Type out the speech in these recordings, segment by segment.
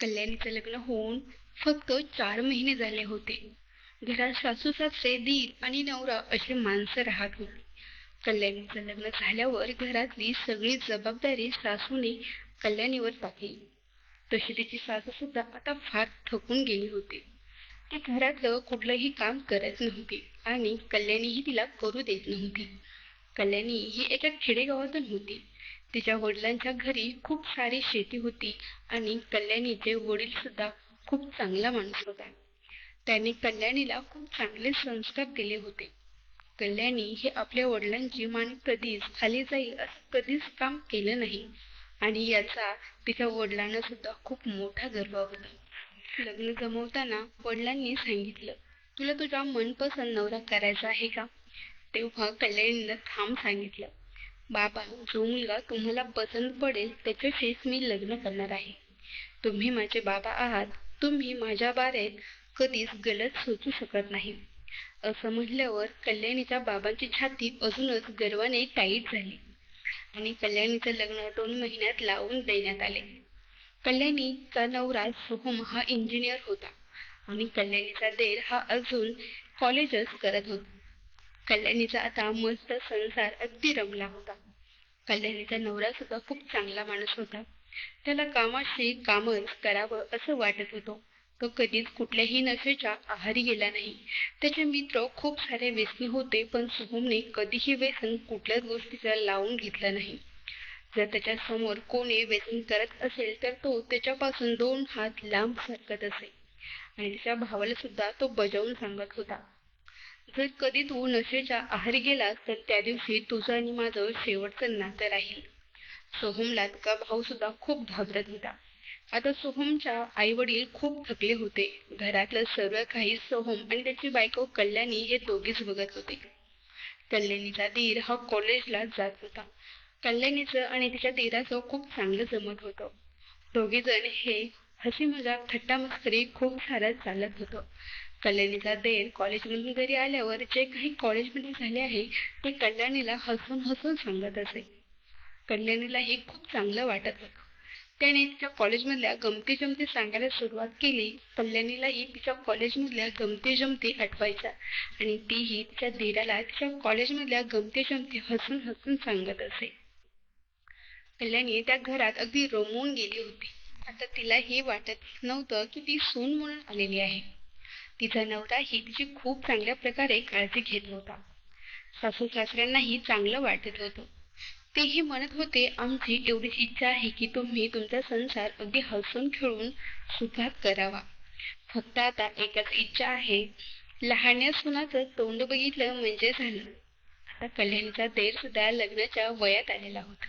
कल्याणीचं लग्न होऊन फक्त चार महिने झाले होते. घरात सासू सासरे दीर आणि नवरा अशी माणसं राहत होती. कल्याणीचं लग्न झाल्यावर घरातली सगळी जबाबदारी सासूने कल्याणीवर टाकली. तशी तिची सासू सुद्धा आता फार थकून गेली होती. ती घरातलं कुठलंही काम करत नव्हती आणि कल्याणीही तिला करू देत नव्हती. कल्याणी ही एका खेडेगावातून होती. तिच्या वडिलांच्या घरी खूप सारी शेती होती आणि कल्याणीचे वडील सुद्धा खूप चांगला माणूस होता. त्याने कल्याणीला खूप चांगले संस्कार दिले होते. कल्याणी हे आपल्या वडिलांची मान कधीच खाली जाईल असं कधीच काम केलं नाही आणि याचा तिच्या वडिलांना सुद्धा खूप मोठा गर्व होता. लग्न जमवताना वडिलांनी सांगितलं तुला तुझा मनपसंत नवरा करायचा आहे का? तेव्हा कल्याणीनं थांब सांगितलं बाबा जो मुलगा तुम्हाला पसंत पडेल त्याच्याशीच मी लग्न करणार आहे. तुम्ही माझे बाबा आहात तुम्ही माझ्या बारेत कधीच गलत सोचू शकत नाही. असं म्हटल्यावर कल्याणीच्या बाबांची छाती अजूनच गर्वाने टाईट झाली आणि कल्याणीचं लग्न दोन महिन्यात लावून देण्यात आले. कल्याणीचा नवरा सोहम हा इंजिनियर होता आणि कल्याणीचा देर हा अजून कॉलेजच करत होता. कल्याणीचा आता मस्त संसार अगदी रमला होता. कल्याणीचा नवरा सुद्धा खूप चांगला माणूस होता. त्याला कामाशी कामच करावं असं वाटत होतं. तो कधीच कुठल्याही नशेच्या आहारी गेला नाही. त्याचे मित्र खूप सारे व्यसनी होते पण सोहमने कधीही व्यसन कुठल्याच गोष्टीचा लावून घेतलं नाही. जर त्याच्यासमोर कोणी व्यसन करत असेल तर तो त्याच्यापासून दोन हात लांब सरकत असे. आणि त्याच्या भावाला सुद्धा तो बजावून सांगत होता. जर कधी तू नशेच्या आहारी गेलास तर त्या दिवशी तुझं आणि माझं शेवटचं नातं राहील. सोहमला त्याचा भाऊ सुद्धा खूप घाबरत होता. आता सोहमच्या आई वडील खूप थकले होते. घरातलं सर्व काही सोहम आणि त्याची बायको कल्याणी हे दोघीच बघत होते. कल्याणीचा दीर हा कॉलेजला जात होता. कल्याणीचं आणि तिच्या दीराचं खूप चांगलं जमत होतं. दोघीजण हे हसी मजाक थट्टा मस्करी खूप सारं चालत होतं. कल्याणीचा देर कॉलेजमधून घरी आल्यावर जे काही कॉलेजमध्ये झाले आहे ते कल्याणीला हसून हसून सांगत असे. कल्याणीला हे खूप चांगलं वाटत होतं. त्याने तिच्या कॉलेजमधल्या गमती जमती सांगायला सुरुवात केली. कल्याणीलाही तिच्या कॉलेजमधल्या गमती जमती आठवायच्या आणि तीही तिच्या धीराला तिच्या कॉलेजमधल्या गमती जमती हसून हसून सांगत असे. कल्याणी त्या घरात अगदी रमवून गेली होती. आता तिला हे वाटत नव्हतं की ती सून म्हणून आलेली आहे. तिचा नवराही तिची खूप चांगल्या प्रकारे काळजी घेत होता सासू सासऱ्यांनाही चांगलं वाटत होतं. तेही म्हणत होते आमची एवढीच इच्छा आहे की तुम्ही तुमचा संसार अगदी हसून खेळून सुखात करावा. फक्त आता एकच इच्छा आहे. लहान्या सुनाचं तोंड बघितलं म्हणजे झालं. आता कल्याणीचा देर सुद्धा लग्नाच्या वयात आलेला होता.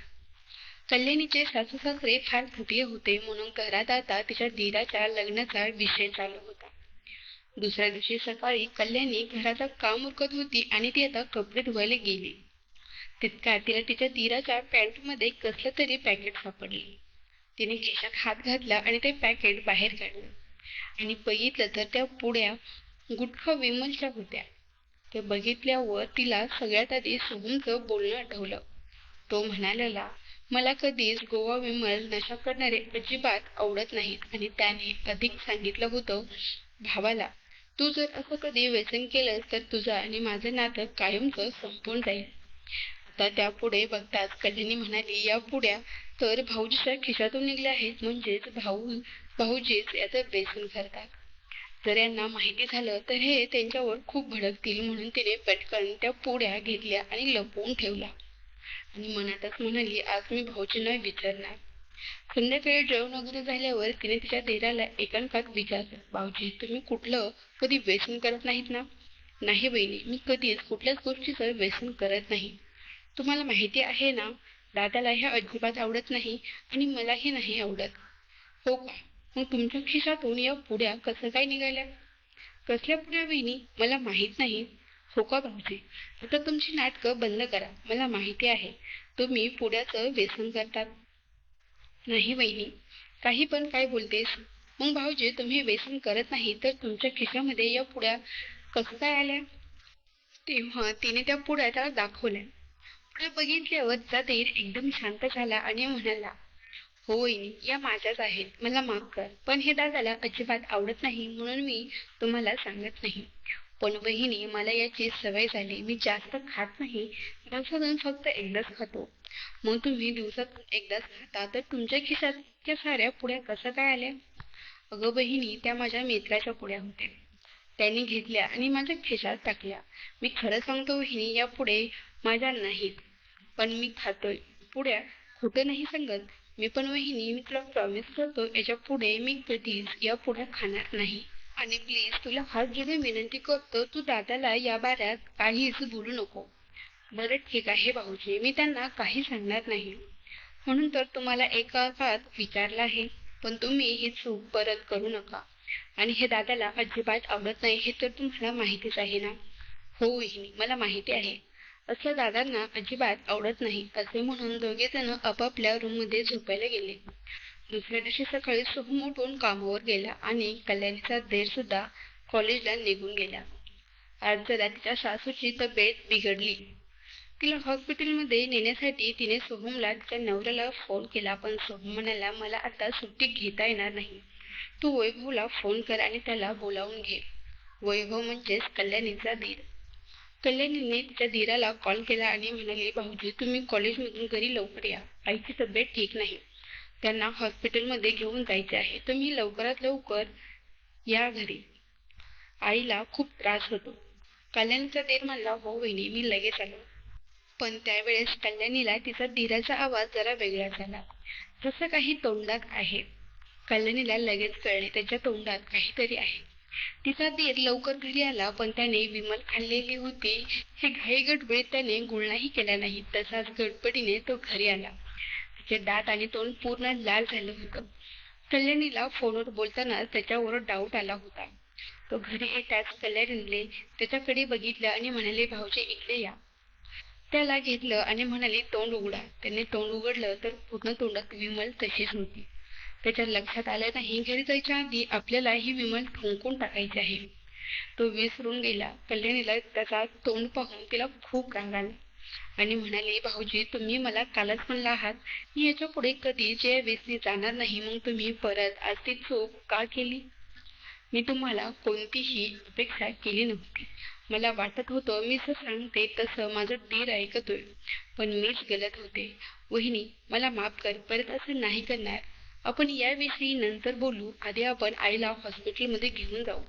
कल्याणीचे सासू सासरे फार थकले होते म्हणून घरात आता तिच्या दीराच्या लग्नाचा विषय चालू होता. दुसऱ्या दिवशी सकाळी कल्याणी घराचं काम उरकत होती आणि ती आता कपडे धुवायला गेली. तितका तिला तिच्या तीराच्या पॅन्टमध्ये कसलं तरी पॅकेट सापडले. तिने खिशात हात घातला आणि ते पॅकेट बाहेर काढलं. आणि बघितलं तर त्या पुड्या गुटखा विमलच्या होत्या. ते बघितल्यावर तिला सगळ्यात आधी सोहमचं बोलणं आठवलं. तो म्हणालेला मला कधीच गोवा विमल नशा करणारे अजिबात आवडत नाहीत. आणि त्याने अधिक सांगितलं होतं भावाला तू जर असं कधी व्यसन केलंस तर तुझं आणि माझं नातं कायमचं संपून जाईल. आता त्या पुढे बघताच कल्याणी म्हणाली या पुढ्या तर भाऊजीच्या खिशातून निघल्या आहेत म्हणजेच भाऊ भाऊजीच याचं व्यसन करतात. जर यांना माहिती झालं तर हे त्यांच्यावर खूप भडकतील म्हणून तिने पटकन त्या पुड्या घेतल्या आणि लपवून ठेवला आणि मनातच म्हणाली आज मी भाऊजींना विचारणार. संध्याकाळी जेवण वगैरे झाल्यावर तिने तिच्या देराला एकांकात विचारलं भाऊजी तुम्ही कुठलं कधी व्यसन करत नाहीत ना? नाही बहिणी मी कधीच कुठल्याच गोष्टीचं व्यसन करत नाही. तुम्हाला माहिती आहे ना दादाला हे अजिबात आवडत नाही आणि मलाही नाही आवडत. हो का? मग तुमच्या खिशातून या पुड्या कसं काय निघाल्या? कसल्या पुढ्या बहिणी? मला माहीत नाही. हो का भाऊजी? आता तुमची नाटकं बंद करा. मला माहिती आहे. तुम्ही पुड्याचं व्यसन करतात. नाही वहिनी. काही पण काय बोलतेस. मग भाऊजी तुम्ही व्यसन करत नाही तर तुमच्या खिशामध्ये या पुड्या कसं काय आल्या? तेव्हा तिने त्या पुड्या त्याला दाखवल्या. पुढे बघितल्यावर जातीर एकदम शांत झाला आणि म्हणाला होय या माझ्याच आहेत. मला माफ कर. पण हे दादाला अजिबात आवडत नाही म्हणून मी तुम्हाला सांगत नाही. पण वहिनी मला याची सवय झाली. मी जास्त खात नाही. दिवसातून फक्त एकदाच खातो. मग तुम्ही दिवसातून एकदाच खाता. तर तुमच्या खिशात त्या साऱ्या पुड्या कसं काय आल्या? अगं बहिणी त्या माझ्या मित्राच्या पुड्या होत्या. त्यांनी घेतल्या आणि माझ्या खिशात टाकल्या. मी खरं सांगतो वहिनी या पुढे माझ्या नाहीत. पण मी खातोय. पुड्या खोटं नाही सांगत. मी पण वहिनी मी तुला प्रॉमिस करतो याच्यापुढे मी कधीच या पुढे खाणार नाही. आणि प्लीज तुला हात जोडून विनंती करतो तू दादाला या बाऱ्यात काहीच बोलू नको. बरं ठीक आहे भाऊजी. मी त्यांना काही सांगणार नाही. म्हणून तर तुम्हाला एका काळात विचारलं आहे पण तुम्ही ही चूक परत करू नका. आणि हे दादाला अजिबात आवडत नाही हे तर तुम्हाला माहितीच आहे ना? हो वहिनी मला माहिती आहे. असं दादांना अजिबात आवडत नाही असे म्हणून दोघे जण आपापल्या रूममध्ये झोपायला गेले. दुसऱ्या दिवशी सकाळी सोहम उठून कामावर गेला आणि कल्याणीचा देर सुद्धा कॉलेजला निघून गेला. आज जरा तिच्या सासूची तब्येत बिघडली. तिला हॉस्पिटलमध्ये नेण्यासाठी तिने सोहमला तिच्या नवऱ्याला फोन केला पण सोहम म्हणाला मला आता सुट्टी घेता येणार नाही. तू वैभवला फोन कर आणि त्याला बोलावून घे. वैभव म्हणजेच कल्याणीचा दीर कल्याणीने तिच्या धीराला कॉल केला आणि म्हणाली भाऊजी तुम्ही कॉलेजमधून घरी लवकर या. आईची तब्येत ठीक नाही. त्यांना हॉस्पिटलमध्ये घेऊन जायचे आहे. तुम्ही लवकरात लवकर या घरी आईला खूप त्रास होतो. कल्याणीचा देर म्हणला हो वहिनी मी लगेच आलो. पण त्यावेळेस कल्याणीला तिचा धीराचा आवाज जरा वेगळा झाला. जसं काही तोंडात आहे कल्याणीला लगेच कळले त्याच्या तोंडात काहीतरी आहे. तिचा देर लवकर घरी आला पण त्याने विमल खाल्लेली होती. हे घाई गडबडीत त्याने गुळणाही केला नाही. तसाच गडबडीने तो घरी आला. तिचे दात आणि तोंड पूर्ण लाल झालं होतं. कल्याणीला फोनवर बोलताना त्याच्यावर डाऊट आला होता. तो घरी येताच कल्याणीने त्याच्याकडे बघितलं आणि म्हणाले भाऊजी इकडे या. त्याला घेतलं आणि म्हणाले तोंड उघडा. त्याने तोंड उघडलं तर पूर्ण तोंडात विमल तशीच होती. त्याच्या लक्षात आलं नाही घरी जायच्या आधी आपल्याला ही विमल थुंकून टाकायची आहे. तो विसरून गेला. कल्याणीला त्याचा तोंड पाहून तिला खूप राग आला. आणि म्हणाले भाऊजी तुम्ही मला कालच म्हणला आहात. मी याच्यापुढे कधी जे वेसने जाणार नाही मग तुम्ही परत आज ती चूक का केली? मी तुम्हाला कोणतीही अपेक्षा केली नव्हती. मला वाटत होतं मी जसं सांगते तसं माझं दीर ऐकतोय. पण मीच गलत होते. वहिनी मला माफ कर परत असं नाही करणार. आपण याविषयी नंतर बोलू. आधी आपण आईला हॉस्पिटलमध्ये घेऊन जाऊ.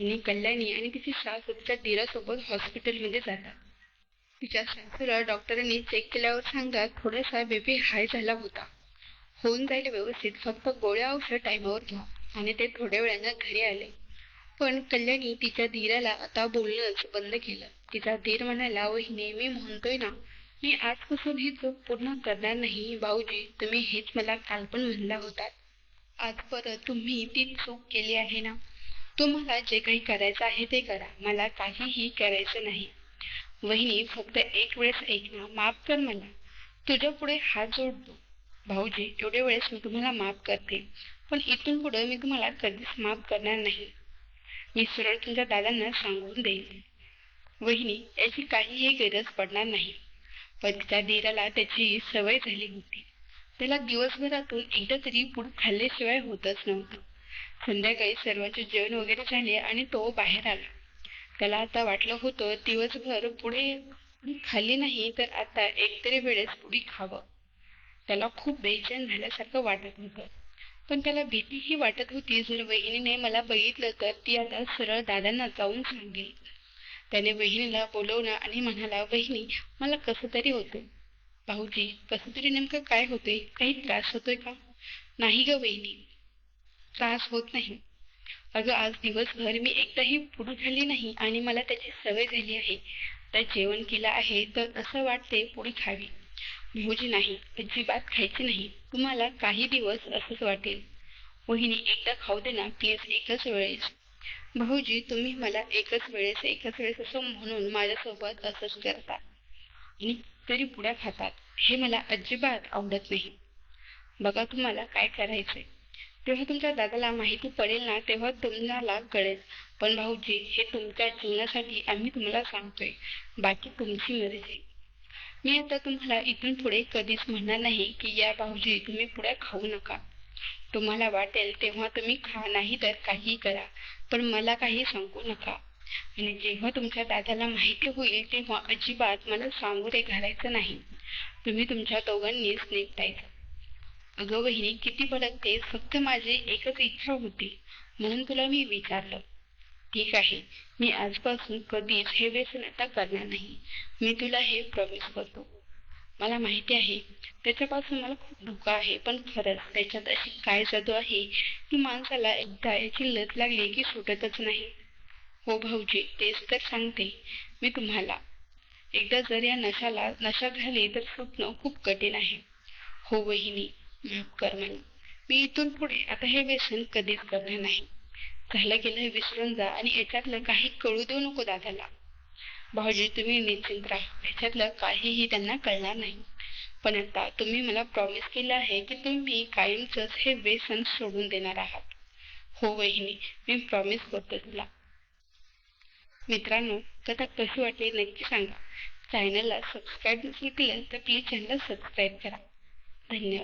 आणि कल्याणी आणि तिची सास तिच्या दिरासोबत हॉस्पिटलमध्ये जातात. तिच्या सासूला डॉक्टरांनी चेक केल्यावर सांगतात थोडासा बेबी हाय झाला होता. होऊन जाईल व्यवस्थित फक्त गोळ्या औषध टायमावर घ्या. आणि ते थोड्या वेळानं घरी आले. पण कल्याणी तिच्या धीराला आता बोलणंच बंद केलं. तिचा धीर म्हणाला वहिनी मी म्हणतोय ना मी आजपासून ही चूक पूर्ण करणार नाही भाऊजी. तुम्ही हेच मला काल पण म्हणला होता. आज परत तुम्ही ती चूक केली आहे ना? तुम्हाला जे काही करायचं आहे ते करा. मला काहीही करायचं नाही. वहिनी फक्त एक वेळेस ऐक ना माफ कर मला. तुझ्या पुढे हात जोडतो. भाऊजी एवढ्या वेळेस मी तुम्हाला माफ करते. पण इथून पुढे मी तुम्हाला कधीच माफ करणार नाही. मी सरळ तुमच्या दादांना सांगून देईन. वहिनी याची काहीही गरज पडणार नाही. पण तिच्या धीराला त्याची सवय झाली होती. त्याला दिवसभरातून एकदा तरी पूड खाल्ल्याशिवाय होतच नव्हतं. संध्याकाळी सर्वांचे जेवण वगैरे झाले आणि तो बाहेर आला. त्याला आता वाटलं होतं दिवसभर पुढे पुढे खाल्ली नाही तर आता एकतरी वेळेस पुढी खावं. त्याला खूप बेचैन झाल्यासारखं वाटत होतं. पण त्याला भीतीही वाटत होती जर वहिनीने मला बघितलं तर ती आता सरळ दादांना जाऊन सांगेल. त्याने वहिनीला बोलवलं आणि म्हणाला वहिनी मला कसं तरी होते भाऊजी कसं तरी नेमकं काय होतंय? काही त्रास होतोय का? नाही ग वहिनी. त्रास होत नाही. अगं आज दिवसभर मी एकदाही पुढे झाली नाही आणि मला त्याची सवय झाली आहे. तर जेवण केलं आहे तर असं वाटते पुढे खावी. भाऊजी नाही अजिबात खायची नाही. तुम्हाला काही दिवस असंच वाटेल. वहिनी एकदा खाऊ दे ना प्लीज एकच वेळेस. भाऊजी तुम्ही मला एकच वेळेस एकच वेळेस असं म्हणून माझ्यासोबत असंच करता. आणि तरी पुढ्या खातात. हे मला अजिबात आवडत नाही. बघा तुम्हाला काय करायचंय. तेव्हा तुमच्या दादाला माहिती पडेल ना तेव्हा तुम्हाला कळेल. पण भाऊजी हे तुमच्या जीवनासाठी आम्ही तुम्हाला सांगतोय. बाकी तुमची मर्जी. मी आता तुम्हाला इथून पुढे कधीच म्हणणार नाही की या भाऊजी तुम्ही पुढे खाऊ नका. तुम्हाला वाटेल तेव्हा तुम्ही खा नाही तर काही करा. पण मला काही सांगू नका. आणि जेव्हा तुमच्या दादाला माहिती होईल तेव्हा अजिबात मला सांगू ते घालायचं नाही. तुम्ही तुमच्या दोघांनीच निपटायचं अगं बहिणी किती भडकते फक्त माझी एकच इच्छा होती. म्हणून तुला मी विचारलं. ठीक आहे मी आजपासून कधीच हे व्यसन आता करणार नाही. मी तुला हे प्रवेश करतो. मला माहिती आहे त्याच्यापासून मला खूप धोका आहे पण खरंच त्याच्यात अशी काय जादू आहे की माणसाला एकदा याची लत लागली की सुटतच नाही. हो भाऊजी तेच तर सांगते मी तुम्हाला. एकदा जर या नशाला नशा झाली तर सुटणं खूप कठीण आहे. हो वहिनी माफ कर म्हणे मी इथून पुढे आता हे व्यसन कधीच करणार नाही. झालं गेलं विसरून जा आणि याच्यातलं काही कळू देऊ नको दादाला. भाऊजी तुम्ही निश्चिंत राहा. याच्यातलं काहीही त्यांना कळणार नाही. पण आता तुम्ही मला प्रॉमिस केलं आहे की तुम्ही कायमच हे व्यसन सोडून देणार आहात. हो वहिनी मी प्रॉमिस करतो तुला. मित्रांनो कथा कशी वाटली नक्की सांगा. चॅनलला सबस्क्राईब नसेल केलं तर प्लीज चॅनलला सबस्क्राईब करा. धन्यवाद.